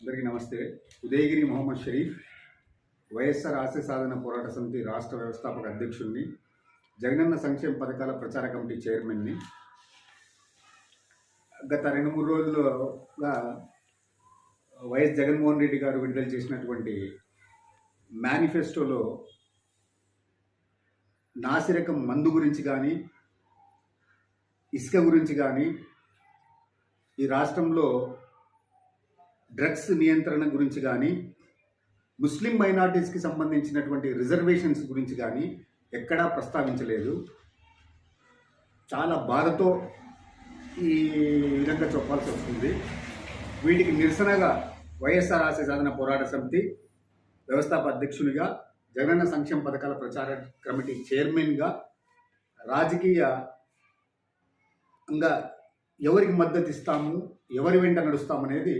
అందరికీ నమస్తే. ఉదయగిరి మొహమ్మద్ షరీఫ్ వైఎస్ఆర్ ఆశయ సాధన పోరాట సమితి రాష్ట్ర వ్యవస్థాపక అధ్యక్షుడిని జగనన్న సంక్షేమ పథకాల ప్రచార కమిటీ చైర్మన్ని. గత రెండు మూడు రోజులుగా వైఎస్ జగన్మోహన్ రెడ్డి గారు విడుదల చేసినటువంటి మేనిఫెస్టోలో నాసిరకం మందు గురించి కానీ ఇసుక గురించి కానీ ఈ రాష్ట్రంలో డ్రగ్స్ నియంత్రణ గురించి కానీ ముస్లిం మైనార్టీస్కి సంబంధించినటువంటి రిజర్వేషన్స్ గురించి కానీ ఎక్కడా ప్రస్తావించలేదు. చాలా బాధతో ఈ విధంగా చెప్పాల్సి వస్తుంది. వీటికి నిరసనగా వైఎస్ఆర్ ఆశయ సాధన పోరాట సమితి వ్యవస్థాప అధ్యక్షునిగా జగనన్న సంక్షేమ పథకాల ప్రచార కమిటీ చైర్మన్గా రాజకీయంగా ఎవరికి మద్దతు ఇస్తాము ఎవరి వెంట నడుస్తామనేది